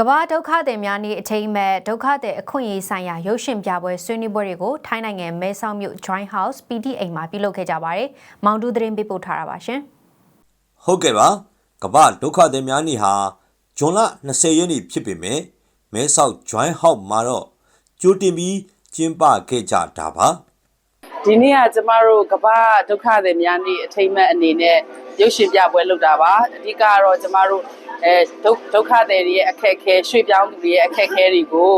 ကမ္ဘာဒုက္ခသည်များနေ့အထိမ်းအမှတ်ဒုက္ခသည်အခွင့်အရေးဆိုင်ရာရုပ်ရှင်ပြပွဲဆွေးနွေးပွဲတွေကိုထိုင်းနိုင်ငံမဲဆောက်မြို့ Joint House PTA မှာပြုလုပ်ခဲ့ကြပါတယ်။မောင်တူသတင်းပေးပို့ထားတာပါရှင်ဟုတ်ကဲ့ပါကမ္ဘာဒုက္ခသည်များနေ့ဟာဇွန်လ20ရက်နေ့ဖြစ်ပေမဲ့မဲဆောက် Joint House မှာတော့ကြိုတင်ပြီးကျင်းပခဲ့ကြတာပါ ဒီနေ့ကကျမတို့ကမ္ဘာဒုက္ခသည်များနေ့အထိမ်းအမှတ်အနေနဲ့ရုပ်ရှင်ပြပွဲလုပ်တာပါအဓိကကတော့ကျမတို့အဲဒုက္ဒုက္ခသည်တွေရဲ့အခက်အခဲရွှေ့ပြောင်းသူတွေရဲ့အခက်အခဲတွေကို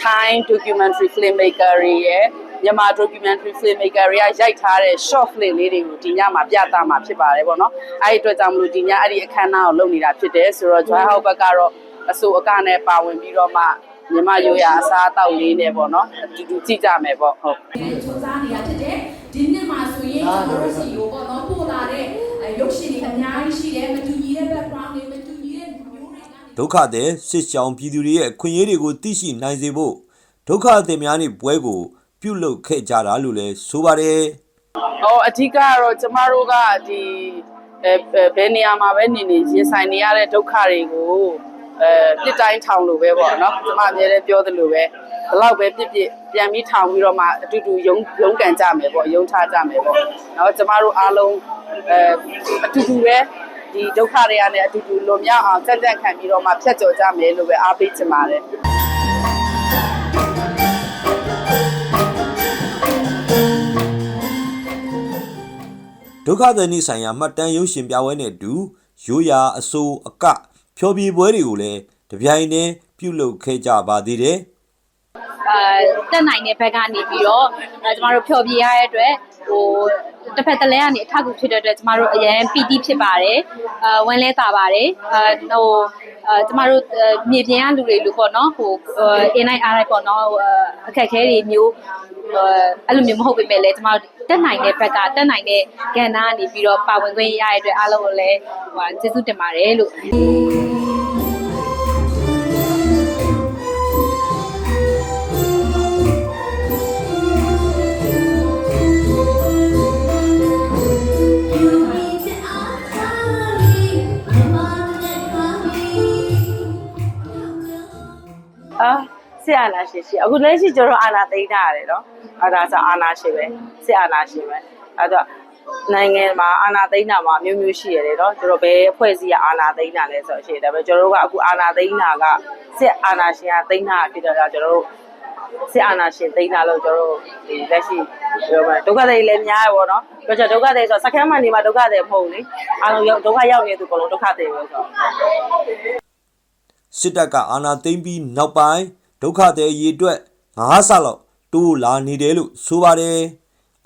Thai documentary filmmaker တွေရဲ့မြန်မာ documentary filmmaker တွေကရိုက်ထားတဲ့ short film လေးတွေကိုဒီညမှာပြသမှာဖြစ်ပါတယ်ပေါ့နော်အဲဒီအတွက်ကြောင့်မလို့ဒီညအဲ့ဒီအခမ်းအနားကိုလုပ်နေတာဖြစ်တယ်ဆိုတော့ Joy House ဘက်ကတော့အဆိုအကနဲ့ပါဝင်ပြီးတော့မှ မြန်မာရိုးရာအစားအသောက်လေးနဲ့ပေါ့နော်အတူတူကြည့်ကြမယ်ပေါ့ဟုတ်စူးစမ်းနေတာဖြစ်တယ်ဒီနှစ်မှာဆိုရင်ကျွန်တော်တို့စီကိုပေါ့နော်ပို့လာတဲ့အဲရုပ်ရှင်တွေအများကြီးရှိတယ်မတူညီတဲ့ background တွေမတူညီတဲ့မျိုးတွေကနေဒုက္ခသည်စစ်ရှောင်ပြည်သူတွေရဲ့အခွင့်အရေးတွေကိုသိရှိနိုင်စေဖို့ဒုက္ခသည်များနေ့ပွဲကို ပြုလုပ်ခဲ့ကြတာလို့လည်းဆိုပါတယ်။ဟောအဓိကကတော့ကျမတို့ကဒီအဲအဲဘယ်နေရာမှာပဲနေနေရင်ဆိုင်နေရတဲ့ဒုက္ခတွေကို အဲပြစ်တိုင်းထောင်လို့ပဲပေါ့နော်။ကျမအများနဲ့ပြောသလိုပဲဘလောက်ပဲပြစ်ပြစ်ပြန်ပြီးထောင်ပြီးတော့မှအတူတူယုံယုံကန်ကြမယ်ပေါ့ယုံထားကြမယ်ပေါ့။နော်ကျမတို့အားလုံးအဲအတူတူပဲဒီဒုက္ခတွေကနေအတူတူလွန်မြောက်အောင်စက်တက်ခံပြီးတော့မှဖြတ်ကျော်ကြမယ်လို့ပဲအားပေးချင်ပါတယ်။ဒုက္ခသည်နေ့ဆိုင်ရာမှတ်တမ်းရုပ်ရှင်ပြပွဲနဲ့အတူရိုးရာအဆိုအက ဖျော်ဖြေပွဲတွေကိုလည်းတပြိုင်တည်းပြုလုပ်ခဲ့ကြပါသေးတယ်အာတက်နိုင်တဲ့ဘက်ကနေပြီးတော့အဲကျမတို့ဖျော်ဖြေရတဲ့အတွက်ဟိုတစ်ဖက်တစ်လဲကနေအထောက်အကူဖြစ်တဲ့အတွက်ကျမတို့အရင်ပီတိဖြစ်ပါတယ်အာဝမ်းလဲတာပါတယ်အာဟိုအာကျမတို့အဲမြေပြင်ကလူတွေလို့ပေါ့နော်ဟိုအင်းနိုင်အားလိုက်ပေါ့နော်ဟိုအခက်အခဲတွေမျိုးအဲအဲ့လိုမျိုးမဟုတ်ပေမဲ့လည်းကျမတို့တက်နိုင်တဲ့ဘက်ကတက်နိုင်တဲ့ကဏ္ဍကနေပြီးတော့ပါဝင်ခွင့်ရတဲ့အတွက်အားလုံးကိုလည်းဟိုကျေးဇူးတင်ပါတယ်လို့ ဆရာနာရှင်ရှိအခုလက်ရှိကျွန်တော်အာနာသိမ်းထားရတယ်နော်အဲဒါဆိုအာနာရှင်ပဲဆရာနာရှင်ပဲအဲတော့နိုင်ငံမှာအာနာသိမ်းတာမှာမျိုးမျိုးရှိရတယ်နော်ကျွန်တော်ဘယ်အဖွဲ့အစည်းကအာနာသိမ်းတာလဲဆိုတော့ရှိတယ်ဒါပေမဲ့ကျွန်တော်တို့ကအခုအာနာသိမ်းတာကစစ်အာနာရှင်ကသိမ်းတာဖြစ်တော့ကျွန်တော်တို့စစ်အာနာရှင်သိမ်းတာလို့ကျွန်တော်တို့ဒီလက်ရှိပြောမယ်ဒုက္ခတွေလည်းများရပါတော့ပြောချင်ဒုက္ခတွေဆိုစကမ်းမှနေမှာဒုက္ခတွေမဟုတ်လေအားလုံးရောက်ဒုက္ခရောက်နေသူအကုန်လုံးဒုက္ခတွေပဲဆိုတော့စစ်တပ်ကအာဏာသိမ်းပြီးနောက်ပိုင်း ဒုက္ခသည်အရေးအတွက်9ဆလောက်တိုးလာနေတယ်လို့ဆိုပါတယ်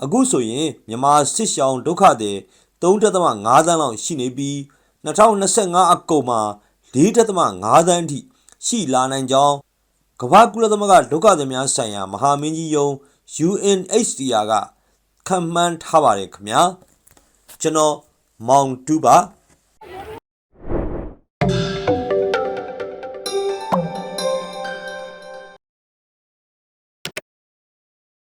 အခုဆိုရင်မြန်မာစစ်ရှောင်ဒုက္ခသည်3.5သန်းလောက်ရှိနေပြီး2025အကုန်မှာ4.5သန်းအထိရှိလာနိုင်ကြောင်းကမ္ဘာကုလသမဂ္ဂဒုက္ခသည်များဆိုင်ရာမဟာမင်းကြီးယုံ UNHCR ကခန့်မှန်းထားပါတယ်ခင်ဗျာကျွန်တော်မောင်တူပါ